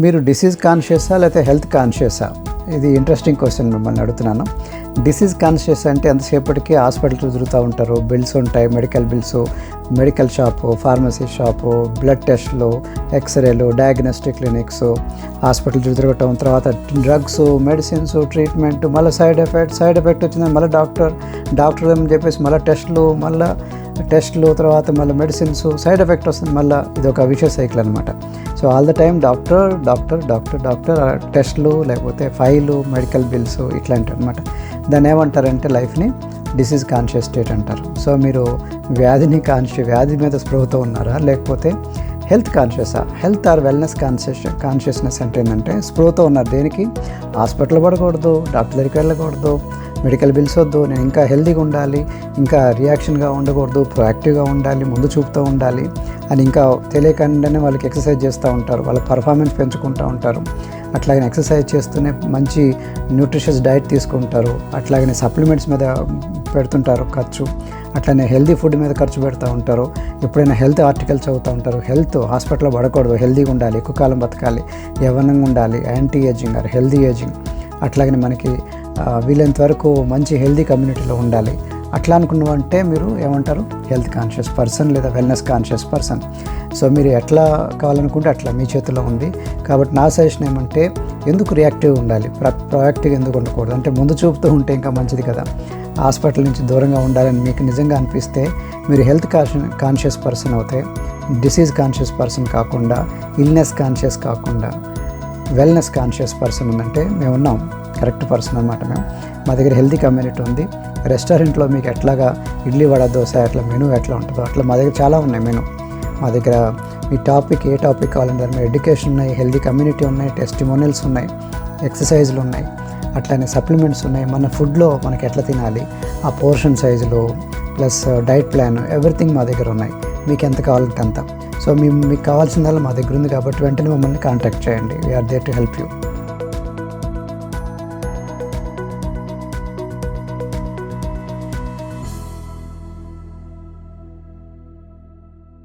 మీరు డిసీజ్ కాన్షియసా లేకపోతే హెల్త్ కాన్షియసా ఇది ఇంట్రెస్టింగ్ క్వశ్చన్ మిమ్మల్ని అడుగుతున్నాను. డిసీజ్ కాన్షియస్ అంటే ఎంతసేపటికి హాస్పిటల్ తిరుగుతూ ఉంటారు? బిల్స్ ఉంటాయి medical bills medical shop pharmacy shop blood టెస్ట్లు ఎక్స్రేలు డయాగ్నోస్టిక్ క్లినిక్స్ హాస్పిటల్ తిరగటం తర్వాత డ్రగ్స్ మెడిసిన్స్ ట్రీట్మెంట్ మళ్ళీ సైడ్ ఎఫెక్ట్ సైడ్ ఎఫెక్ట్ వచ్చిందని మళ్ళీ డాక్టర్ డాక్టర్ అని చెప్పేసి మళ్ళీ టెస్ట్లు మళ్ళీ టెస్ట్లు తర్వాత మళ్ళీ మెడిసిన్స్ సైడ్ ఎఫెక్ట్ వస్తుంది మళ్ళీ ఇది ఒక విషయ సైకిల్ అనమాట so all the time doctor doctor doctor doctor టెస్ట్లు లేకపోతే ఫైలు మెడికల్ బిల్స్ ఇట్లాంటివి అనమాట దాన్ని ఏమంటారంటే లైఫ్ని డిసీజ్ కాన్షియస్ స్టేట్ అంటారు. సో మీరు వ్యాధిని కాన్షియస్ వ్యాధి మీద స్పృహతో ఉన్నారా? లేకపోతే health కాన్షియసా health or wellness conscious consciousness అంటే ఏంటంటే స్పృహతో ఉన్నారు. దేనికి? హాస్పిటల్ పడకూడదు డాక్టర్ దగ్గరికి వెళ్ళకూడదు మెడికల్ బిల్స్ వద్దు నేను ఇంకా హెల్తీగా ఉండాలి ఇంకా రియాక్షన్గా ఉండకూడదు ప్రొయాక్టివ్గా ఉండాలి ముందు చూపుతూ ఉండాలి. అని ఇంకా తెలియకుండానే వాళ్ళకి ఎక్సర్సైజ్ చేస్తూ ఉంటారు. వాళ్ళ పర్ఫార్మెన్స్ పెంచుకుంటూ ఉంటారు. అట్లాగనే ఎక్సర్సైజ్ చేస్తూనే మంచి న్యూట్రిషియస్ డైట్ తీసుకుంటారు. అట్లాగనే సప్లిమెంట్స్ మీద పెడుతుంటారు ఖర్చు. అట్లనే హెల్దీ ఫుడ్ మీద ఖర్చు పెడతా ఉంటారు. ఎప్పుడైనా హెల్త్ ఆర్టికల్స్ చదువుతూ ఉంటారు. హెల్త్ హాస్పిటల్లో పడకూడదు. హెల్దీగా ఉండాలి. ఎక్కువ కాలం బతకాలి. యవ్వనంగా ఉండాలి. Anti ageing or healthy ageing అట్లాగనే మనకి వీలైనంత వరకు మంచి హెల్తీ కమ్యూనిటీలో ఉండాలి. అట్లా అనుకున్నామంటే మీరు ఏమంటారు? హెల్త్ కాన్షియస్ పర్సన్ లేదా వెల్నెస్ కాన్షియస్ పర్సన్ సో మీరు ఎట్లా కావాలనుకుంటే అట్లా మీ చేతిలో ఉంది. కాబట్టి నా సజెషన్ ఏమంటే ఎందుకు రియాక్టివ్ ఉండాలి? ప్ర ప్రొయాక్టివ్గా ఎందుకు ఉండకూడదు? అంటే ముందు చూపుతూ ఉంటే ఇంకా మంచిది కదా. హాస్పిటల్ నుంచి దూరంగా ఉండాలని మీకు నిజంగా అనిపిస్తే మీరు హెల్త్ కాన్షియ కాన్షియస్ పర్సన్ అవుతే డిసీజ్ కాన్షియస్ పర్సన్ కాకుండా ఇల్నెస్ కాన్షియస్ కాకుండా వెల్నెస్ కాన్షియస్ పర్సన్ ఉందంటే మేము ఉన్నాం కరెక్ట్ పర్సన్ అనమాట మేము. మా దగ్గర హెల్తీ కమ్యూనిటీ ఉంది. రెస్టారెంట్లో మీకు ఎట్లాగా ఇడ్లీ వడ దోశ అట్లా మెనూ ఎట్లా ఉంటుందో అట్లా మా దగ్గర చాలా ఉన్నాయి మెనూ. మా దగ్గర మీ టాపిక్ ఏ టాపిక్ కావాలంటే మీ ఎడ్యుకేషన్ ఉన్నాయి హెల్తీ కమ్యూనిటీ ఉన్నాయి టెస్టిమోనియల్స్ ఉన్నాయి ఎక్సర్సైజ్లు ఉన్నాయి అట్లానే సప్లిమెంట్స్ ఉన్నాయి. మన ఫుడ్లో మనకి ఎట్లా తినాలి ఆ పోర్షన్ సైజులు ప్లస్ డైట్ ప్లాన్ ఎవ్రీథింగ్ మా దగ్గర ఉన్నాయి. మీకు ఎంత కావాలంటే అంత. సో మీ మీకు కావాల్సిందల్లా మా దగ్గర ఉంది కాబట్టి వెంటనే మమ్మల్ని కాంటాక్ట్ చేయండి. We're there to help you